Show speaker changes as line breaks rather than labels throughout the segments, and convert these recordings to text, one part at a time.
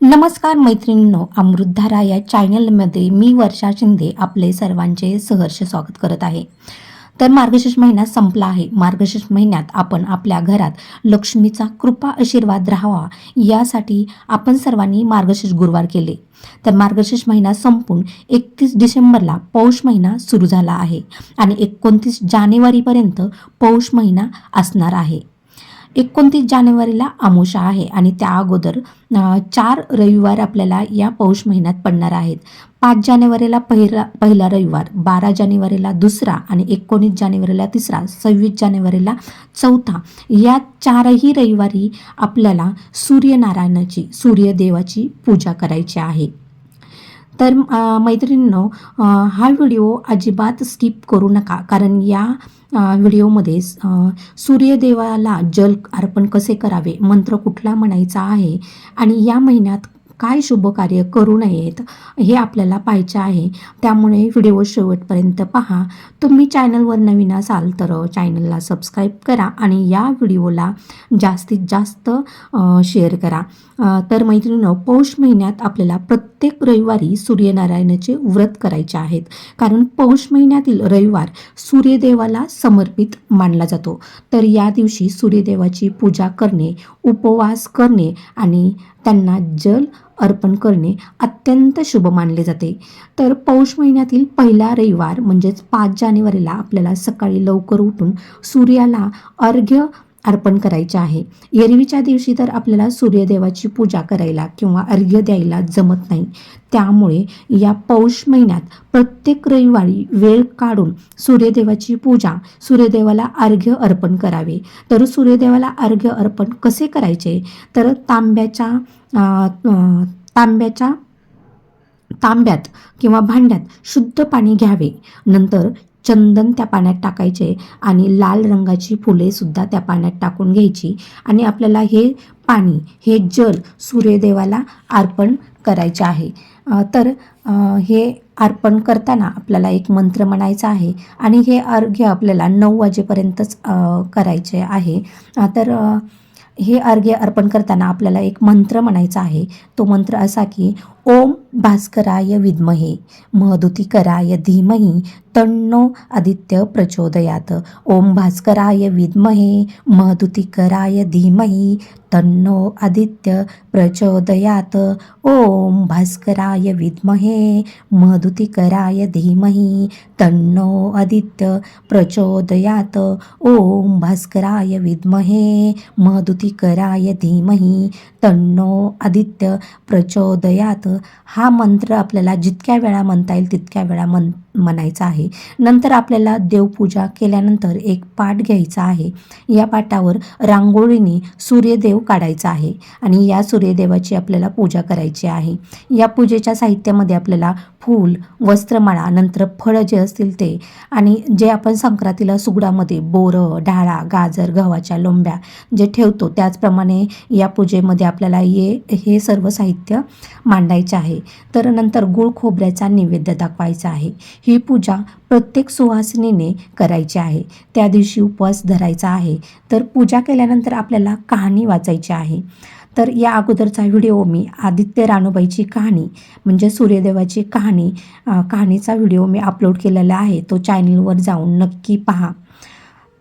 नमस्कार मैत्रिणींनो अमृतधारा या चॅनलमध्ये मी वर्षा शिंदे आपले सर्वांचे सहर्ष स्वागत करत आहे. तर मार्गशीर्ष महिना संपला आहे. मार्गशीर्ष महिन्यात आपण आपल्या घरात लक्ष्मीचा कृपा आशीर्वाद राहावा यासाठी आपण सर्वांनी मार्गशीर्ष गुरुवार केले. तर मार्गशीर्ष महिना संपून एकतीस डिसेंबरला पौष महिना सुरू झाला आहे आणि एकोणतीस जानेवारीपर्यंत पौष महिना असणार आहे. एकोणतीस जानेवारीला आमोशा आहे आणि त्या अगोदर चार रविवार आपल्याला या पौष महिन्यात पडणार आहेत. पाच जानेवारीला पहिला पहिला रविवार बारा जानेवारीला दुसरा आणि एकोणीस जानेवारीला तिसरा सव्वीस जानेवारीला चौथा. या चारही रविवारी आपल्याला सूर्यनारायणाची सूर्यदेवाची पूजा करायची आहे. तर मैत्रिणींनो हा व्हिडिओ अजिबात स्किप करू नका कारण या व्हिडिओमध्ये सूर्यदेवाला जल अर्पण कसे करावे? मंत्र कुठला म्हणायचा आहे? आणि या महिन्यात काय शुभ कार्य करू नयेत हे आपल्याला पाहायचे आहे. त्यामुळे व्हिडिओ शेवटपर्यंत पहा. तुम्ही चॅनलवर नवीन असाल तर चॅनलला सबस्क्राईब करा आणि या व्हिडिओला जास्तीत जास्त शेअर करा. तर मैत्रिणीनं पौष महिन्यात आपल्याला प्रत्येक रविवारी सूर्यनारायणाचे व्रत करायचे आहेत. कारण पौष महिन्यातील रविवार सूर्यदेवाला समर्पित मानला जातो. तर या दिवशी सूर्यदेवाची पूजा करणे उपवास करणे आणि त्यांना जल अर्पण करणे अत्यंत शुभ मानले जाते. तर पौष महिन्यातील पहिला रविवार म्हणजेच पाच जानेवारीला आपल्याला सकाळी लवकर उठून सूर्याला अर्घ्य अर्पण करायचे आहे. एरवीच्या दिवशी तर आपल्याला सूर्यदेवाची पूजा करायला किंवा अर्घ्य द्यायला जमत नाही. त्यामुळे या पौष महिन्यात प्रत्येक रविवारी वेळ काढून सूर्यदेवाची पूजा सूर्यदेवाला अर्घ्य अर्पण करावे. तर सूर्यदेवाला अर्घ्य अर्पण कसे करायचे? तर तांब्याच्या तांब्याच्या तांब्यात किंवा भांड्यात शुद्ध पाणी घ्यावे. नंतर चंदन त्या पाण्यात टाकायचे आणि लाल रंगाची फुलेसुद्धा त्या पाण्यात टाकून घ्यायची. आणि आपल्याला हे पाणी हे जल सूर्यदेवाला अर्पण करायचे आहे. तर हे अर्पण करताना आपल्याला एक मंत्र म्हणायचा आहे आणि हे अर्घ्य आपल्याला नऊ वाजेपर्यंतच करायचे आहे. तर हे अर्घ्य अर्पण करताना आपल्याला एक मंत्र म्हणायचा आहे. तो मंत्र असा की ओम भास्कराय विद्महे महदुतिकराय धीमहि तन्नो आदित्य प्रचोदयात। ओम भास्कराय विद्महे महदुतिकराय धीमही तन्नो आदित्य प्रचोदयात। ओम भास्कराय विद्महे महदुतिकराय धीमहि तन्नो आदित्य प्रचोदयात। ओम भास्कराय विद्महे ज्योतिकराय धीमही तन्नो आदित्य प्रचोदयात. हा मंत्र आपल्याला जितक्या वेळा म्हणता येईल तितक्या वेळा म्हण म्हणायचा आहे. नंतर आपल्याला देवपूजा केल्यानंतर एक पाठ घ्यायचा आहे. या पाटावर रांगोळीने सूर्यदेव काढायचा आहे आणि या सूर्यदेवाची आपल्याला पूजा करायची आहे. या पूजेच्या साहित्यामध्ये आपल्याला फूल वस्त्रमाळा नंतर फळं जे असतील ते आणि जे आपण संक्रांतीला सुगडामध्ये बोरं डाळा गाजर गव्हाच्या लोंब्या जे ठेवतो त्याचप्रमाणे या पूजेमध्ये आपल्याला ये हे सर्व साहित्य मांडायचे आहे. तर नंतर गुळ खोबऱ्याचा नैवेद्य दाखवायचा आहे. ही पूजा प्रत्येक सुवासिनीने करायची आहे. त्या दिवशी उपवास धरायचा आहे. तर पूजा केल्यानंतर आपल्याला कहाणी वाचायची आहे. तर या अगोदरचा व्हिडिओ मी आदित्य राणूबाईची कहाणी म्हणजे सूर्यदेवाची कहाणी कहाणीचा व्हिडिओ मी अपलोड केलेला आहे. तो चॅनलवर जाऊन नक्की पहा.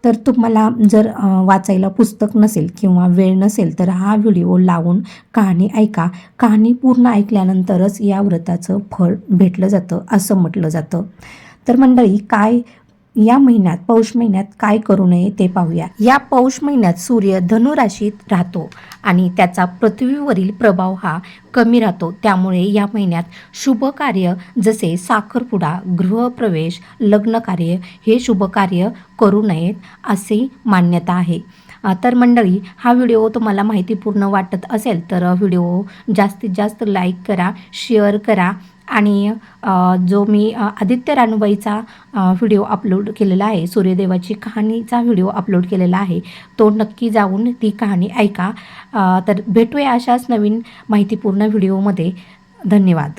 तर तुम्हाला जर वाचायला पुस्तक नसेल किंवा वेळ नसेल तर हा व्हिडिओ लावून कहाणी ऐका. कहाणी पूर्ण ऐकल्यानंतरच या व्रताचं फळ भेटलं जातं असं म्हटलं जातं. तर मंडळी काय या महिन्यात पौष महिन्यात काय करू नये ते पाहूया. या पौष महिन्यात सूर्य धनुराशीत राहतो. आणि त्याचा पृथ्वीवरील प्रभाव हा कमी राहतो. त्यामुळे या महिन्यात शुभ कार्य जसे साखरपुडा गृहप्रवेश लग्न कार्य हे शुभ कार्य करू नयेत असे मान्यता आहे. तर मंडळी हा व्हिडिओ तुम्हाला माहितीपूर्ण वाटत असेल तर व्हिडिओ जास्तीत जास्त लाईक करा शेअर करा आणि जो मी आदित्य रानूबाईचा व्हिडिओ अपलोड केलेला आहे सूर्यदेवाची कहाणीचा व्हिडिओ अपलोड केलेला आहे तो नक्की जाऊन ती कहाणी ऐका. तर भेटूया अशाच नवीन माहितीपूर्ण व्हिडिओमध्ये. धन्यवाद.